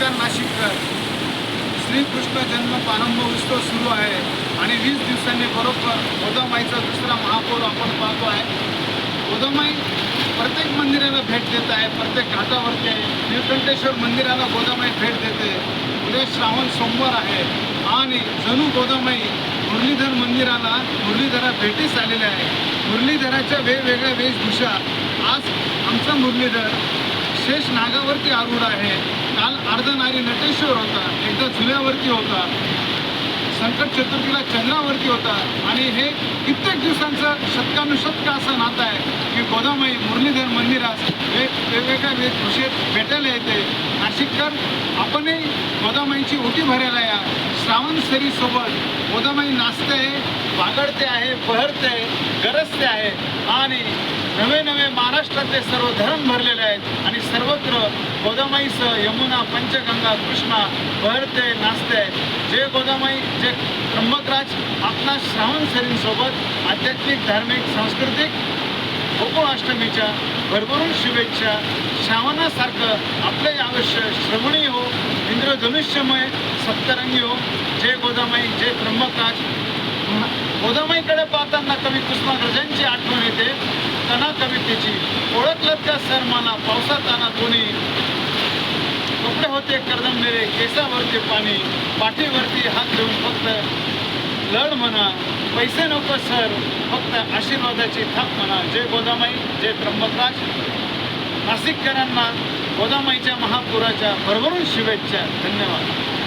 नमस्कार नाशिककर. श्रीकृष्ण जन्म प्रारंभ उत्सव सुरू आहे आणि वीस दिवसांनी बरोबर गोदामाईचा दुसरा महापौर आपण पाहतो आहे. गोदामाई प्रत्येक मंदिराला भेट देत आहे प्रत्येक घाटावरती आहे. निळकंठेश्वर मंदिराला गोदामाई भेट देते. उद्या श्रावण सोमवार आहे आणि जणू गोदामाई मुरलीधर मंदिराला मुरलीधरा भेटीस आलेले आहे. मुरलीधराच्या वेगवेगळ्या वेशभूषा. आज आमचा मुरलीधर शेष नागावरती आरूढ आहे. काल अर्धनारी नटेश्वर होता एकदा झुल्यावरती होता. संकट चतुर्थीला चंद्रावरती होता. आणि हे कित्येक दिवसांचं शतकानुशतक असं नातं आहे की गोदामाई मुरलीधर मंदिरास वेग वेगवेगळ्या वेशभूषेत भेटायला येते. नाशिककर आपणही गोदामाईची ओटी भरायला या. श्रावण सरीसोबत गोदामाई नाचते आहे बागडते आहे बहरते आहे गरजते आहे. आणि नवे नवे महाराष्ट्रातले सर्व धरण भरलेले आहेत आणि सर्वत्र गोदामाईसह यमुना पंचगंगा कृष्णा बहरते नाचते. जे गोदामाई जे त्र्यंबकराज आपला श्रावण सरींसोबत आध्यात्मिक धार्मिक सांस्कृतिक गोकुळाष्टमीच्या भरभरून शुभेच्छा. श्रावणासारखं आपले आयुष्य श्रवणी हो इंद्रधनुष्यमय सप्तरंगी हो. जय गोदामाई जय त्र्यंबकराज. गोदामाईकडे पाहताना कवी कुसुमाग्रजांची आठवण येते. कणा कवितेची ओळखलं त्या सर मला पावसाताना कोणी कपडे होते करदमलेले केसावरती पाणी पाठीवरती हात घेऊन फक्त लढ म्हणा. पैसे नको सर फक्त आशीर्वादाची थाप म्हणा. जय गोदामाई जय त्र्यंबकराज. नाशिककरांना गोदामाईच्या महापुराच्या भरभरून शुभेच्छा. धन्यवाद.